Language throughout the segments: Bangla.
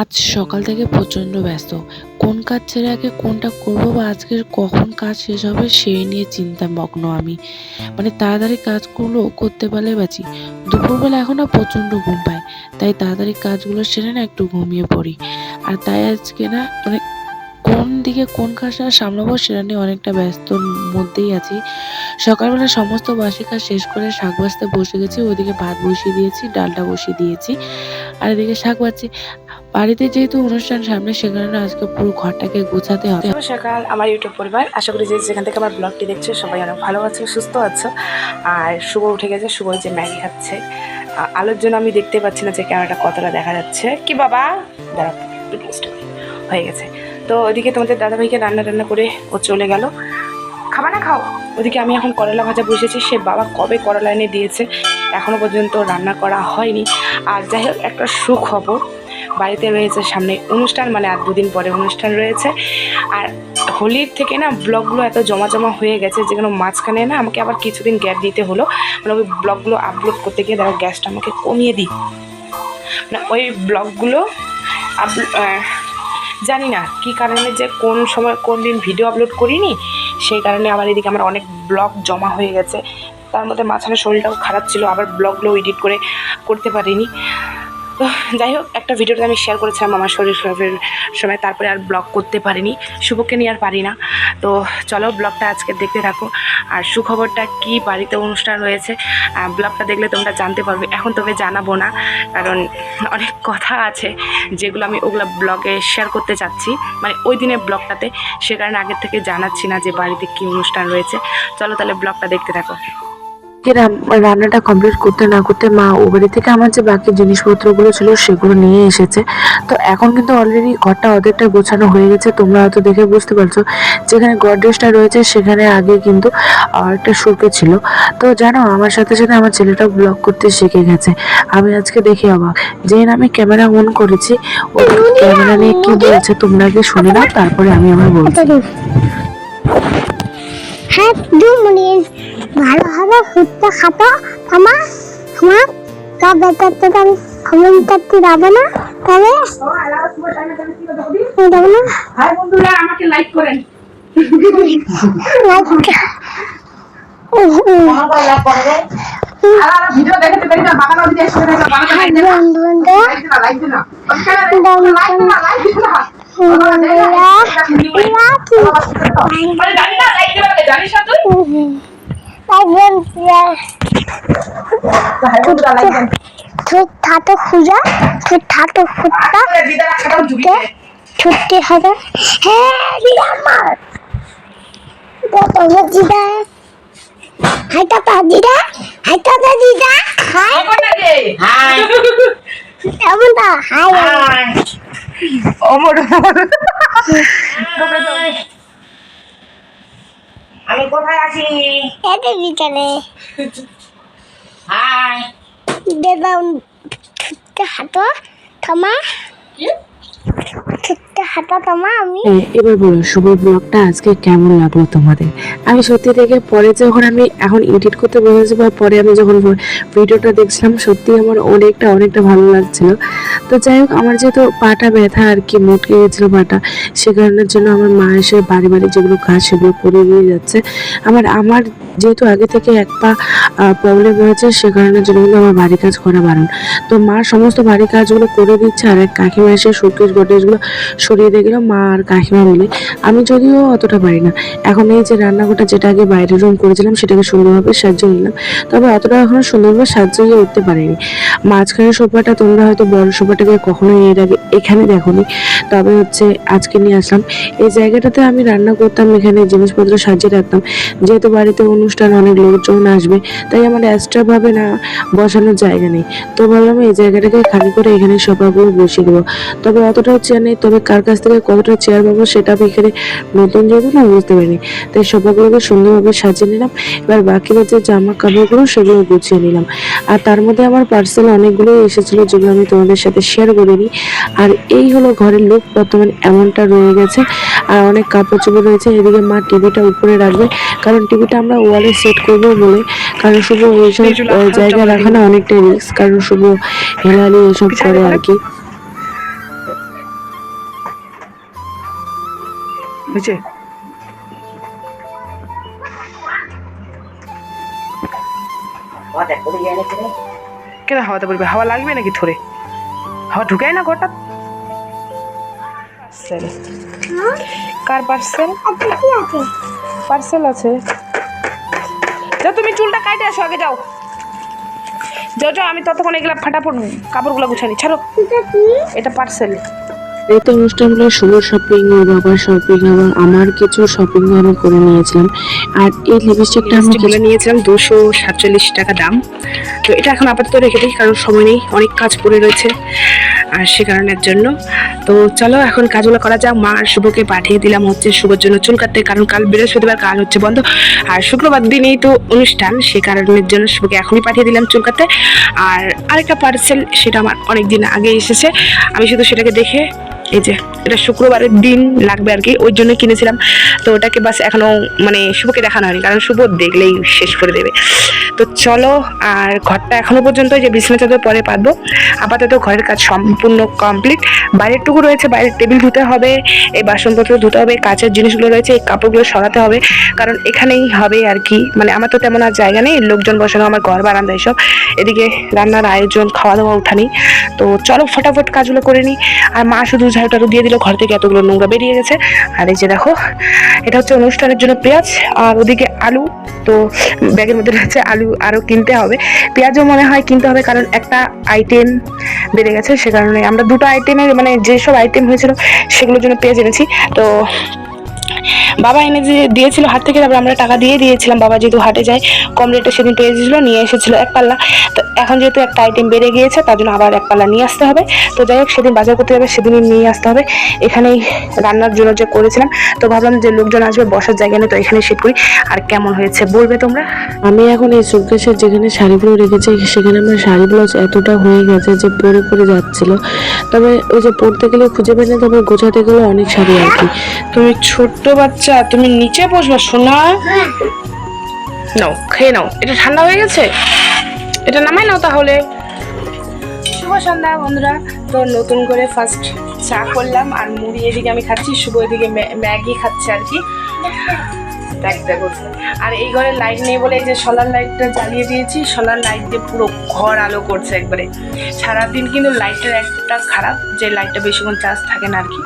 আজ সকাল থেকে প্রচণ্ড ব্যস্ত। কোন কাজ ছেড়ে আগে কোনটা করব বা আজকের কখন কাজ শেষ হবে সেই নিয়ে চিন্তা মগ্ন আমি। মানে তাড়াতাড়ি কাজগুলো করতে পারলে বাঁচি। দুপুরবেলা এখন না প্রচণ্ড ঘুম পায়, তাই তাড়াতাড়ি কাজগুলো সেরে না একটু ঘুমিয়ে পড়ি। আর তাই আজকে না মানে কোন দিকে কোন কাজটা সামলাবো সেটা নিয়ে অনেকটা ব্যস্তর মধ্যেই আছি। সকালবেলা সমস্ত বাসি কাজ শেষ করে শাক বাজতে বসে গেছি ওইদিকে ভাত বসিয়ে দিয়েছি, ডালটা বসিয়ে দিয়েছি, আর এদিকে শাক বাজছি বাড়িতে যেহেতু অনুষ্ঠান সামনে, সেখানে আজকে পুরো ঘরটাকে গোছাতে হবে। সকাল, আমার ইউটিউব পরিবার। আশা করি যে যেখান থেকে আমার ব্লগটি দেখছ, সবাই অনেক ভালো আছো, সুস্থ আছো। আর শুভ উঠে গেছে, শুভ যে ম্যাগি খাচ্ছে। আলোর জন্য আমি দেখতে পাচ্ছি না যে ক্যামেরাটা কতটা দেখা যাচ্ছে। কি বাবা? দাঁড়া। হয়ে গেছে। তো ওইদিকে তোমাদের দাদাভাইকে রান্না টান্না করে ও চলে গেল। খাবা না খাও? ওদিকে আমি এখন করলা ভাজা বসেছি। সে বাবা কবে করলা এনে দিয়েছে, এখনও পর্যন্ত রান্না করা হয়নি। আর যাই হোক, একটা সুখবর। বাড়িতে রয়েছে সামনে অনুষ্ঠান মানে আর দুদিন পরে অনুষ্ঠান রয়েছে। আর হোলির থেকে না ব্লগগুলো এত জমা জমা হয়ে গেছে যেগুলো মাঝখানে না আমাকে আবার কিছুদিন গ্যাপ দিতে হলো। মানে ওই ব্লগগুলো আপলোড করতে গিয়ে দেখো গ্যাসটা আমাকে কমিয়ে দিই। মানে ওই ব্লগগুলো আহ, জানি না কি কারণে যে কোন সময় কোন দিন ভিডিও আপলোড করিনি সেই কারণে আমার এদিকে আমার অনেক ব্লগ জমা হয়ে গেছে। তার মধ্যে মাঝখানে শরীরটাও খারাপ ছিল আবার ব্লগগুলো এডিট করে করতে পারিনি। তো যাই হোক একটা ভিডিওতে আমি শেয়ার করেছিলাম আমার শরীর খারাপের সময় তারপরে আর ব্লগ করতে পারিনি। শুভকে নিয়ে আর পারি না। তো চলো ব্লগটা আজকে দেখতে থাকো। আর সুখবরটা কি বাড়িতে অনুষ্ঠান আহ, ব্লগটা দেখলে তোমরা জানতে পারবে। এখন তবে জানাব না কারণ অনেক কথা আছে যেগুলো আমি ওগুলো ব্লগে শেয়ার করতে চাচ্ছি। মানে ওই দিনের ব্লগটাতে সে কারণে আগের থেকে জানাচ্ছি না যে বাড়িতে কি অনুষ্ঠান রয়েছে চলো তাহলে ব্লগটা দেখতে থাকো। আজকে রান্নাটা কমপ্লিট করতে না করতে মা ও বাড়ি থেকে আমার যে বাকি জিনিসপত্রগুলো ছিল সেগুলো নিয়ে এসেছে। তো এখন কিন্তু অলরেডি ঘরটা অর্ধেকটা গোছানো হয়ে গেছে। তোমরা হয়তো দেখে বুঝতে পারছ যেখানে গডরেজটা রয়েছে সেখানে আগে কিন্তু একটা শোকে ছিল। তো জানো, আমার সাথে সাথে আমার ছেলেটাও ব্লগ করতে শিখে গেছে। আমি আজকে দেখি অবাক। যেদিন আমি ক্যামেরা অন করেছি, ও ক্যামেরা নিয়ে কি বলছে তোমরা আগে শুনে নাও, তারপরে আমি আমার বলছি। হ্যাঁ দু মিনিট। ভালো হবে। ফুটটা খাতো থামা থামা তবে তবে আমি করতে যাব না। তবে যাব না। বন্ধুরা আমাকে লাইক করেন। ভিডিও দেখতে পারি না বাগানো দিতে এসে না বাগানো লাইক দিনা বন্ধু বন্ধু লাইক দিনা লাইক দিনা লাইক দিনা জানি না লাইক দিবা জানিস না তুই? থাতো খুঁজা ঝুঁকি ছুটতে হবে হ্যাঁ দিদা আমার। দেখো দিদা হাইটা পা দিদা হাইটা পা দিদা হাই। হাই। এমন না হাই। হাই। অমর আমি কোথায় আছি? এতে বিকালে হাই। দেবা হাতো থামা। এবার বলো, শুভ ব্লগটা আজকে কেমন লাগল তোমাদের? আমি সত্যি থেকে পরে যখন আমি এখন এডিট করতে বসেছি বা পরে আমি যখন ভিডিওটা দেখছিলাম, সত্যি আমার অনেকটা অনেকটা ভালো লাগছিল। তো যাই হোক, আমার যেহেতু পাটা ব্যথা আর কি মুটকে গেছিল পাটা, সে কারণের জন্য আমার মা এসে বাড়ি বাড়ি যেগুলো কাজ সেগুলো করে দিয়ে যাচ্ছে। আমার আমার যেহেতু আগে থেকে এক পা প্রবলেম হয়েছে, সে কারণের জন্য কিন্তু আমার বাড়ি কাজ করা বারণ। তো মা সমস্ত বাড়ি কাজগুলো করে দিচ্ছে, আর এক কাকিমা এসে শোকেস গটেজগুলো সরিয়ে দিয়ে গেল মা আর কাকিমা মিলে। আমি যদিও অতটা পারি না। এখন এই যে রান্নাঘরটা যেটা আগে বাইরের রুম করেছিলাম, সেটাকে সুন্দরভাবে সাজিয়ে নিলাম। তবে অতটা এখনও সুন্দরভাবে সাজিয়ে উঠতে পারিনি। মাঝখানে সোফাটা তোমরা হয়তো বড় সোফাটাকে কখনোই এর আগে এখানে দেখোনি। তবে হচ্ছে আজকে নিয়ে আসলাম। এই জায়গাটাতে আমি রান্না করতাম, এখানে জিনিসপত্র সাজিয়ে রাখতাম। যেহেতু বাড়িতে অনুষ্ঠান, অনেক লোকজন আসবে, তাই আমার এক্সট্রা ভাবে না বসানোর জায়গা নেই। তো ভাবলাম এই জায়গাটাকে খালি করে এখানে সোফাগুলো বসিয়ে দেবো। তবে অতটাও চেয়ার নেই তবে কার কাছ থেকে কতটা চেয়ার পাবো সেটা আমি এখানে নতুন যেহেতু না বুঝতে পারিনি। তাই সোফাগুলোকে সুন্দরভাবে সাজিয়ে নিলাম। এবার বাকি যে জামা কাপড়গুলো সেগুলো গুছিয়ে নিলাম। আর তার মধ্যে আমার পার্সেল অনেকগুলো এসেছিল যেগুলো আমি তোমাদের সাথে শেয়ার করিনি। আর এই হলো ঘরের লোক বর্তমানে এমনটা রয়ে গেছে। আর অনেক কাপড় চোপড় রয়েছে এদিকে মা টিভিটা উপরে রাখবে। কারণ টিভিটা আমরা ওয়ালে সেট করব বলে। কারণ শুভ এইসব জায়গায় রাখা না অনেকটাই রিস্ক কারণ শুভ হেলালি এসব করে আর কি। বুঝছে কেন হাওয়াতে পড়বে হাওয়া লাগবে নাকি থরে হাওয়া ঢুকায় না ঘরটা Parcel. কার পার্সেল আচ্ছা পার্সেল আছে? যাও তুমি চুলটা কাটে আসো আগে যাও। যাও যাও আমি ততক্ষণ এগুলা ফাটাফট কাপড়গুলো গুছানি ছাড়ো। এটা পার্সেল এই তো অনুষ্ঠানগুলো শুভ শপিং ওর বাবার শপিং আবার আমার কিছু শপিং আমি করে নিয়েছিলাম। আর এই লিপস্টিকটা আমি লিপস্টিকগুলো নিয়েছিলাম, দুশো সাতচল্লিশ টাকা দাম। তো এটা এখন আপাতত রেখে দিই, কারণ সময় নেই, অনেক কাজ পড়ে রয়েছে আর সে কারণের জন্য। তো চলো এখন কাজগুলো করা যাক। মা আর শুভকে পাঠিয়ে দিলাম হচ্ছে শুভর জন্য চুল কাটতে, কারণ কাল বৃহস্পতিবার কাজ হচ্ছে বন্ধ। আর শুক্রবার দিনেই তো অনুষ্ঠান, সে কারণের জন্য শুভকে এখনই পাঠিয়ে দিলাম চুল কাটতে। আর আরেকটা পার্সেল সেটা আমার অনেক দিন আগে এসেছে। আমি শুধু সেটাকে দেখে এই যে। এটা শুক্রবারের দিন লাগবে আর কি, ওই জন্য কিনেছিলাম। তো ওটাকে বাস এখনও মানে শুভকে দেখানো হয়নি, কারণ শুভ দেখলেই শেষ করে দেবে। তো চলো, আর ঘরটা এখনও পর্যন্ত যে বিছানা চাদর পরে পাতবো। আপাতত ঘরের কাজ সম্পূর্ণ কমপ্লিট। বাইরের টুকু রয়েছে, বাইরের টেবিল ধুতে হবে, এই বাসনপত্র ধুতে হবে, কাঁচের জিনিসগুলো রয়েছে, এই কাপড়গুলো সরাতে হবে, কারণ এখানেই হবে আর কি। মানে আমার তো তেমন আর জায়গা নেই, লোকজন বসানো আমার ঘর বারান্দা এসব। এদিকে রান্নার আয়োজন, খাওয়া দাওয়া উঠানি। তো চলো, ফটাফট কাজগুলো করে নিই। আর মা শুধু ঝাড়ু টাড়ু দিয়ে দিল ঘর থেকে এতগুলো নোংরা বেরিয়ে গেছে। আর এই যে দেখো, এটা হচ্ছে অনুষ্ঠানের জন্য পেঁয়াজ আর ওদিকে আলু। তো ব্যাগের মধ্যে রয়েছে আলু আরও কিনতে হবে। পেঁয়াজও মনে হয় কিনতে হবে কারণ একটা আইটেম বেড়ে গেছে। সে কারণে আমরা দুটো আইটেমের মানে যেসব আইটেম হয়েছিল সেগুলোর জন্য পেঁয়াজ এনেছি। তো বাবা এনে যে দিয়েছিল হাট থেকে, তারপর আমরা টাকা দিয়ে দিয়েছিলাম। বাবা যেহেতু হাটে যায়, কম রেটে সেদিন পেয়ে দিয়েছিল নিয়ে এসেছিল এক পাল্লা। তো এখন যেহেতু একটা আইটেম বেড়ে গিয়েছে, তার জন্য আবার এক পাল্লা নিয়ে আসতে হবে। তো যাই হোক, সেদিন বাজার করতে যাবে, সেদিনই নিয়ে আসতে হবে। এখানেই রান্নার জন্য যে করেছিলাম, তো ভাবলাম যে লোকজন আসবে, বসার জায়গা নেই, তো এখানে শিট করি। আর কেমন হয়েছে, বলবে তোমরা? আমি এখন এই সুটকেসের যেখানে শাড়িগুলো রেখেছি, সেখানে আমার শাড়ি ব্লাউজ এতটা হয়ে গেছে যে পরে পরে যাচ্ছিল। তবে ওই যে পড়তে গেলে খুঁজে পেলে তবে গোছাতে গেলে অনেক শাড়ি আর কি। তুমি ছোট্ট বাচ্চা, তুমি নিচে বসবে শোনা নাও, খেয়ে নাও। এটা ঠান্ডা হয়ে গেছে? এটা নামাই নাও তাহলে। শুভ সন্ধ্যা, বন্ধুরা। তো নতুন করে ফার্স্ট চা করলাম, আর মুড়ি এদিকে আমি খাচ্ছি, শুভ এদিকে ম্যাগি খাচ্ছে আর কি। দেখো আর এই ঘরে লাইট নেই বলে এই যে সোলার লাইটটা জ্বালিয়ে দিয়েছি সোলার লাইট দিয়ে পুরো ঘর আলো করছে একবারে। সারাদিন কিন্তু লাইটের একটা খারাপ, যে লাইটটা বেশিক্ষণ চার্জ থাকে না আর কি।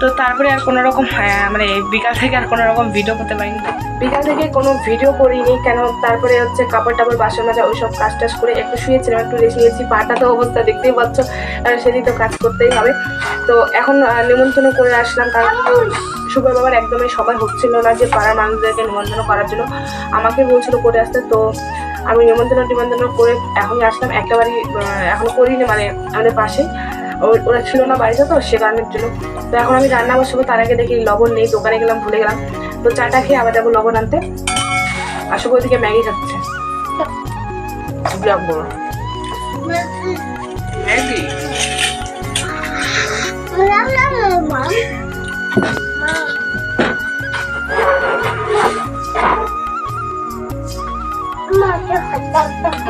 তো তারপরে আর কোনো রকম আহ, মানে বিকাল থেকে আর কোনো রকম ভিডিও করতে পারিনি। বিকাল থেকে কোনো ভিডিও করিনি কেন? তারপরে হচ্ছে কাপড় টাপড় বাসন মাজা ওইসব কাজ টাজ করে একটু শুয়েছিলাম একটু রেস্ট নিয়েছি। পাটা তো অবস্থা দেখতেই পাচ্ছ সেদিন তো কাজ করতেই হবে। তো এখন নিমন্ত্রণ করে আসলাম কারণ তো বাবার একদমই সময় হচ্ছিল না যে পাড়ার মানুষদেরকে নিমন্ত্রণ করার জন্য। আমাকে বলছিল করে আসতে তো আমি নিমন্ত্রণ টিমন্ত্রণ করে এখনই আসলাম। একেবারেই এখনও করিনি মানে আমাদের পাশেই। ও- ওরা ছিল না বাড়িতে তো সে কারণের জন্য। তো এখন আমি রান্না বসাবো তার আগে দেখি লবণ নেই দোকানে গেলাম ভুলে গেলাম। তো চাটা খেয়ে আবার যাব লবণ আনতে। আসব ওইদিকে ম্যাগি খাচ্ছে। ব্লগ বড়। ম্যাগি?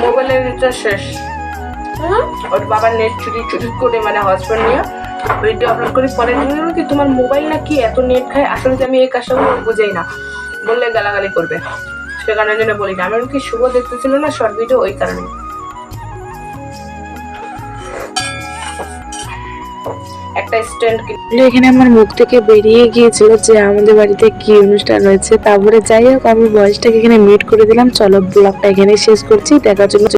মোবাইলের রিচার্জ শেষ। ওর বাবার নেট চুরি চুরি করে মানে হসপিটাল নিয়ে ভিডিও আপলোড করে। পরে কি তোমার মোবাইল না কি এত নেট খায়? আসলে আমি এই কাজটা বুঝেই না। বললে গালাগালি করবে। সে কারণের জন্য বলি না। কি শুভ দেখতেছিল না? শর্ট ভিডিও ওই কারণে একটা এখানে আমার মুখ থেকে বেরিয়ে গিয়েছিল যে আমাদের বাড়িতে কি অনুষ্ঠান রয়েছে। তারপরে যাই হোক, আমি বয়সটাকে এখানে মিট করে দিলাম। চলো ব্লগটা এখানে শেষ করছি। দেখার জন্য